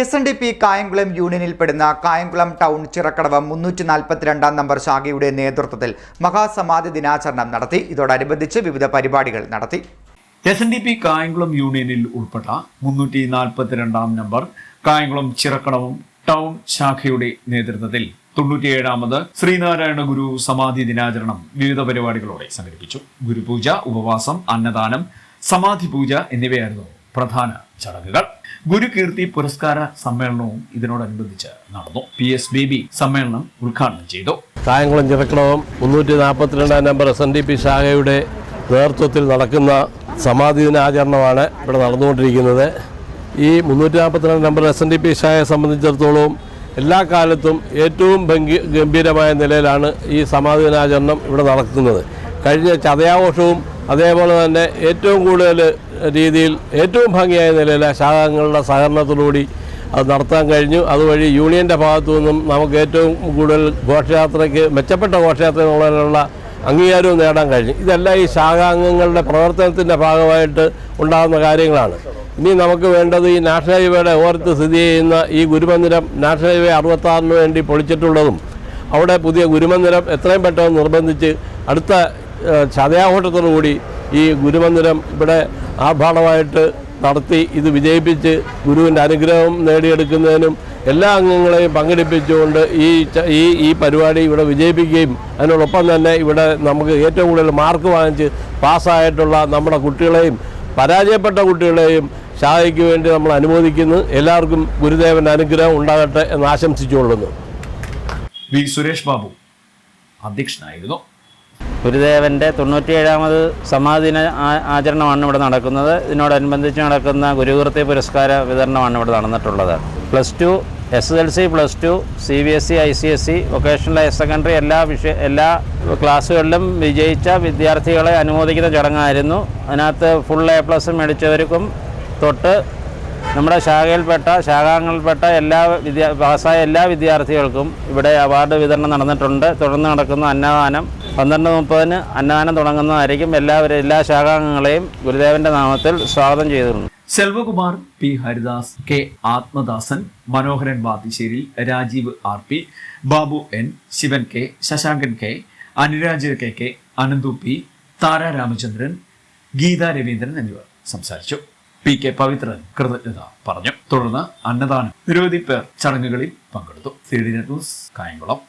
S N D P Kayamkulam യൂണിയനിൽപ്പെടുന്ന Kayamkulam town Chirakkadavu മുന്നൂറ്റി നാൽപ്പത്തിരണ്ടാം number ശാഖയുടെ നേതൃത്വത്തിൽ മഹാസമാധി ദിനാചരണം നടത്തി. ഇതോടനുബന്ധിച്ച് വിവിധ പരിപാടികൾ നടത്തി. S N D P Kayamkulam യൂണിയനിൽ ഉൾപ്പെട്ട മുന്നൂറ്റി നാൽപ്പത്തിരണ്ടാം നമ്പർ കായംകുളം ചിറക്കടവും ടൗൺ ശാഖയുടെ നേതൃത്വത്തിൽ തൊണ്ണൂറ്റിയേഴാമത് ശ്രീനാരായണ ഗുരു സമാധി ദിനാചരണം വിവിധ പരിപാടികളോടെ സംഘടിപ്പിച്ചു. ഗുരുപൂജ ഉപവാസം അന്നദാനം സമാധി പൂജ എന്നിവയായിരുന്നു പ്രധാന ചടങ്ങുകൾ. ഗുരുകീർത്തി പുരസ്കാര സമ്മേളനവും ഇതിനോടനുബന്ധിച്ച് നടന്നു. പി എസ് ബേബി സമ്മേളനം ഉദ്ഘാടനം ചെയ്തു. കായംകുളം ചിറക്കടവും മുന്നൂറ്റി നാൽപ്പത്തിരണ്ടാം number S N D P ശാഖയുടെ നേതൃത്വത്തിൽ നടക്കുന്ന സമാധി ദിനാചരണമാണ് ഇവിടെ നടന്നുകൊണ്ടിരിക്കുന്നത്. ഈ മുന്നൂറ്റി നാൽപ്പത്തിരണ്ട് number S N D P ശാഖയെ സംബന്ധിച്ചിടത്തോളം എല്ലാ കാലത്തും ഏറ്റവും ഭംഗി ഗംഭീരമായ നിലയിലാണ് ഈ സമാധി ദിനാചരണം ഇവിടെ നടക്കുന്നത്. കഴിഞ്ഞ ചതയാഘോഷവും അതേപോലെ തന്നെ ഏറ്റവും കൂടുതൽ രീതിയിൽ ഏറ്റവും ഭംഗിയായ നിലയിൽ ശാഖകളുടെ സഹകരണത്തോടുകൂടി അത് നടത്താൻ കഴിഞ്ഞു. അതുവഴി യൂണിയന്റെ ഭാഗത്തു നിന്നും നമുക്ക് ഏറ്റവും കൂടുതൽ ഘോഷയാത്രയ്ക്ക് മെച്ചപ്പെട്ട ഘോഷയാത്ര എന്നുള്ളതിനുള്ള അംഗീകാരവും നേടാൻ കഴിഞ്ഞു. ഇതെല്ലാം ഈ ശാഖാംഗങ്ങളുടെ പ്രവർത്തനത്തിന്റെ ഭാഗമായിട്ട് ഉണ്ടാകുന്ന കാര്യങ്ങളാണ്. ഇനി നമുക്ക് വേണ്ടത് ഈ നാഷണൽ ഹൈവേയുടെ ഓരത്ത് സ്ഥിതി ചെയ്യുന്ന ഈ ഗുരുമന്ദിരം നാഷണൽ ഹൈവേ അറുപത്താറിന് വേണ്ടി പൊളിച്ചിട്ടുള്ളതും അവിടെ പുതിയ ഗുരുമന്ദിരം എത്രയും പെട്ടെന്ന് നിർബന്ധിച്ച് അടുത്ത ഏഹ്, ചതയാഘോഷത്തോടു കൂടി ഈ ഗുരുമന്ദിരം ഇവിടെ ആഭാടമായിട്ട് നടത്തി ഇത് വിജയിപ്പിച്ച് ഗുരുവിന്റെ അനുഗ്രഹം നേടിയെടുക്കുന്നതിനും എല്ലാ അംഗങ്ങളെയും പങ്കെടുപ്പിച്ചുകൊണ്ട് ഈ ഈ ഈ പരിപാടി ഇവിടെ വിജയിപ്പിക്കുകയും അതിനോടൊപ്പം തന്നെ ഇവിടെ നമുക്ക് ഏറ്റവും കൂടുതൽ മാർക്ക് വാങ്ങിച്ച് പാസ്സായിട്ടുള്ള നമ്മുടെ കുട്ടികളെയും പരാജയപ്പെട്ട കുട്ടികളെയും ശാഖയ്ക്ക് വേണ്ടി നമ്മൾ അനുമോദിക്കുന്നു. എല്ലാവർക്കും ഗുരുദേവന്റെ അനുഗ്രഹം ഉണ്ടാകട്ടെ എന്ന് ആശംസിച്ചുകൊള്ളുന്നു. വി സുരേഷ് ബാബു അധ്യക്ഷനായിരുന്നു. ഗുരുദേവന്റെ തൊണ്ണൂറ്റിയേഴാമത് സമാധിന ആചരണമാണ് ഇവിടെ നടക്കുന്നത്. ഇതിനോടനുബന്ധിച്ച് നടക്കുന്ന ഗുരുകീർത്തി പുരസ്കാര വിതരണമാണ് ഇവിടെ നടന്നിട്ടുള്ളത്. Plus two S S L C plus two C B S C I C S C vocational higher secondary എല്ലാ വിഷയ എല്ലാ ക്ലാസ്സുകളിലും വിജയിച്ച വിദ്യാർത്ഥികളെ അനുമോദിക്കുന്ന ചടങ്ങായിരുന്നു. അതിനകത്ത് ഫുൾ എ പ്ലസ് മേടിച്ചവർക്കും തൊട്ട് നമ്മുടെ ശാഖയിൽപ്പെട്ട ശാഖാംഗങ്ങളിൽപ്പെട്ട എല്ലാ വിദ്യാ പാസ്സായ എല്ലാ വിദ്യാർത്ഥികൾക്കും ഇവിടെ അവാർഡ് വിതരണം നടന്നിട്ടുണ്ട്. തുടർന്ന് നടക്കുന്ന അന്നദാനം പന്ത്രണ്ട് മുപ്പതിന് അന്നദാനം തുടങ്ങുന്നതായിരിക്കും. എല്ലാവരും എല്ലാ ശാഖാംഗങ്ങളെയും ഗുരുദേവന്റെ നാമത്തിൽ സ്വാഗതം ചെയ്തിരുന്നു Selvakumar P Haridas K Athmadasan Manoharan Vathissery Rajeev R P Babu N Shivan K Sasankan K Anuraj K K Ananthu P Thara Ramachandran Geetha Raveendran എന്നിവർ സംസാരിച്ചു. പി കെ പവിത്രൻ കൃതജ്ഞത പറഞ്ഞു. തുടർന്ന് അന്നദാനം നിരവധി പേർ ചടങ്ങുകളിൽ പങ്കെടുത്തു. C D news Kayamkulam.